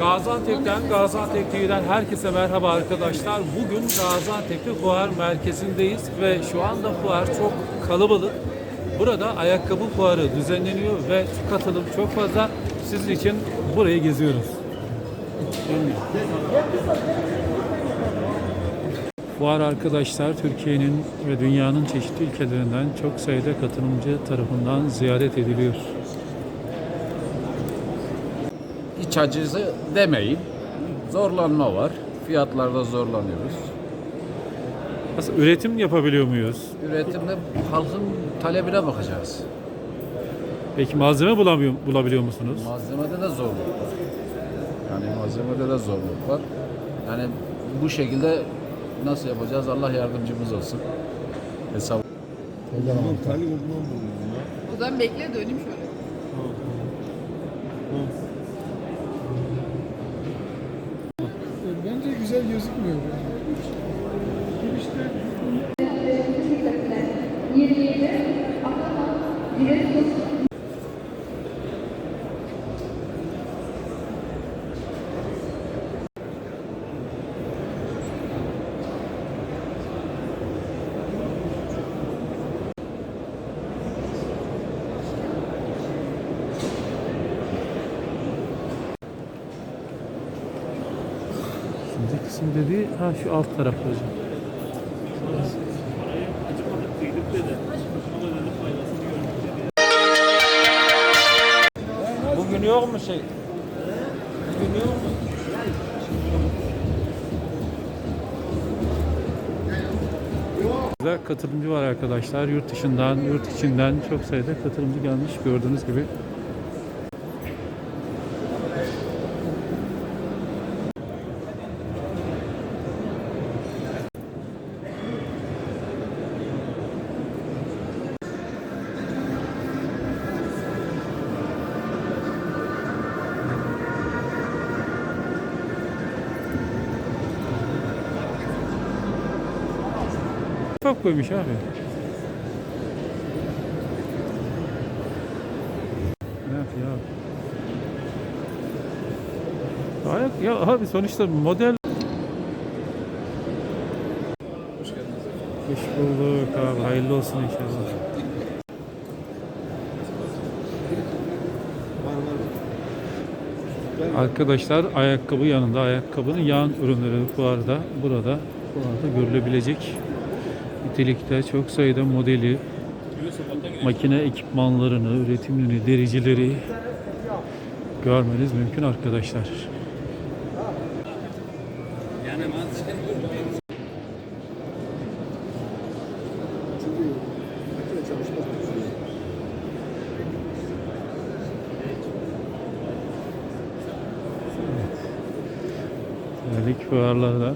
Gaziantep'ten, Gaziantep TV'den herkese merhaba arkadaşlar. Bugün Gaziantep'te fuar merkezindeyiz ve şu anda fuar çok kalabalık. Burada ayakkabı fuarı düzenleniyor ve katılım çok fazla. Sizin için burayı geziyoruz. Fuar arkadaşlar Türkiye'nin ve dünyanın çeşitli ülkelerinden çok sayıda katılımcı tarafından ziyaret ediliyor. İç acısı demeyin. Zorlanma var. Fiyatlarda zorlanıyoruz. Nasıl üretim yapabiliyor muyuz? Üretimde halkın talebine bakacağız. Peki malzeme bulamıyor, bulabiliyor musunuz? Malzemede de zorluk var. Yani malzemede de zorluk var. Yani bu şekilde nasıl yapacağız? Allah yardımcımız olsun. Hesap O zaman bekle döneyim şöyle. music music. Né? Kısım dediği ha şu alt tarafta hocam. Bugün yok mu şey? Burada katılımcı var arkadaşlar. Yurt dışından, yurt içinden çok sayıda katılımcı gelmiş gördüğünüz gibi. Çok koymuş abi. Evet ya. Ayak ya abi sonuçta model Hoş bulduk abi. Hayırlı olsun inşallah. Arkadaşlar ayakkabı yanında ayakkabının yan ürünleri fuarda burada fuarda görülebilecek nitelikte çok sayıda modeli makine ekipmanlarını, üretimini, dericileri görmeniz mümkün arkadaşlar. Terlik fuarlarda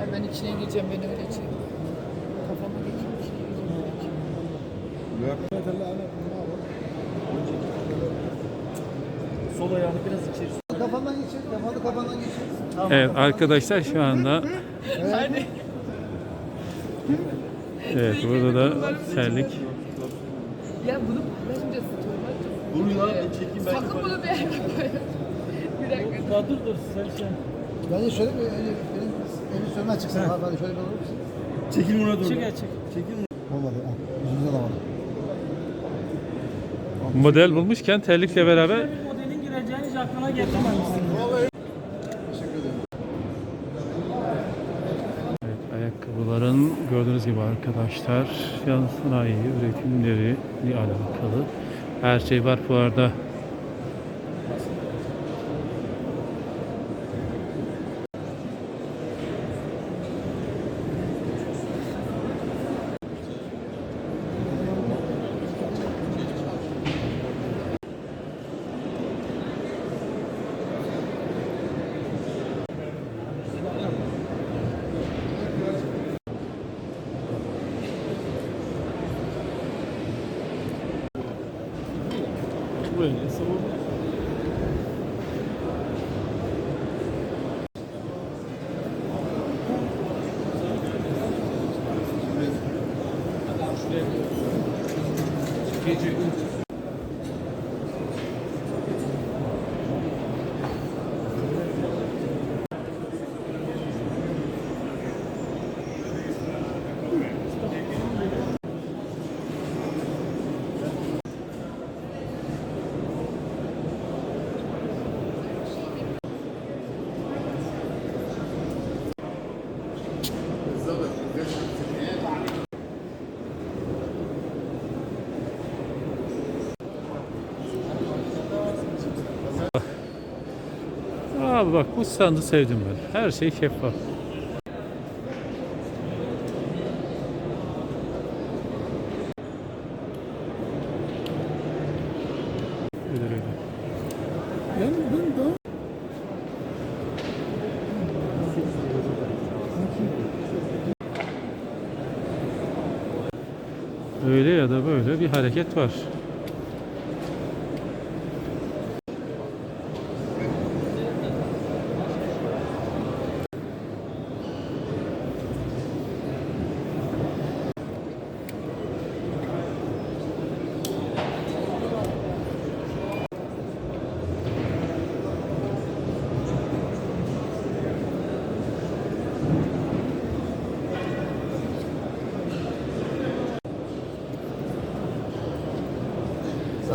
Ay ben içine gireceğim beni öyle çek. Kafama geçiyor içine gireceğim. öyle çek. Kafandan geçir, kafanı kafandan geçir. Evet arkadaşlar şu anda Evet burada da terlik Ya bunu paylaşmayacağız. Dur ya ben çekeyim ben. Sakın bunu bir yerde paylaş. Bir dakika. dur dur sen şey. Bence şöyle bir benim eli sönmez çıksın. Ha. Hadi şöyle bir olur musun? Çekil ona doğru. Çek çek. Olmadı. Ha. Yüzünüze alamadım. model bulmuşken terlikle beraber Modelin gireceğini hiç aklına getirmemişsin. Evet, ayakkabıların gördüğünüz gibi arkadaşlar yan sanayi üretimleri ile alakalı her şey var fuarda. Böyle savunma. Gece Abi bak bu standı sevdim ben. Her şey şeffaf. Öyle ya da böyle bir hareket var.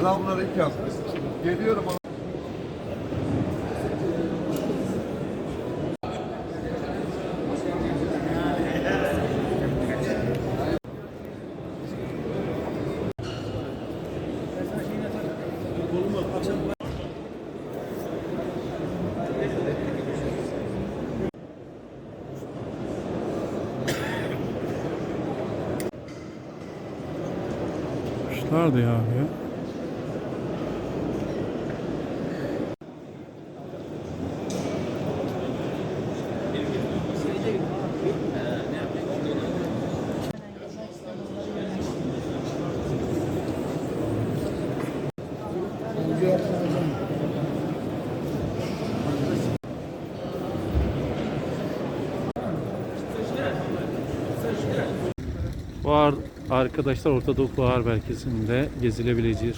Selamünaleyküm. Geliyorum. Kuşlardı ya abi ya. Fuar arkadaşlar Orta Doğu Fuar Merkezi'nde gezilebilecek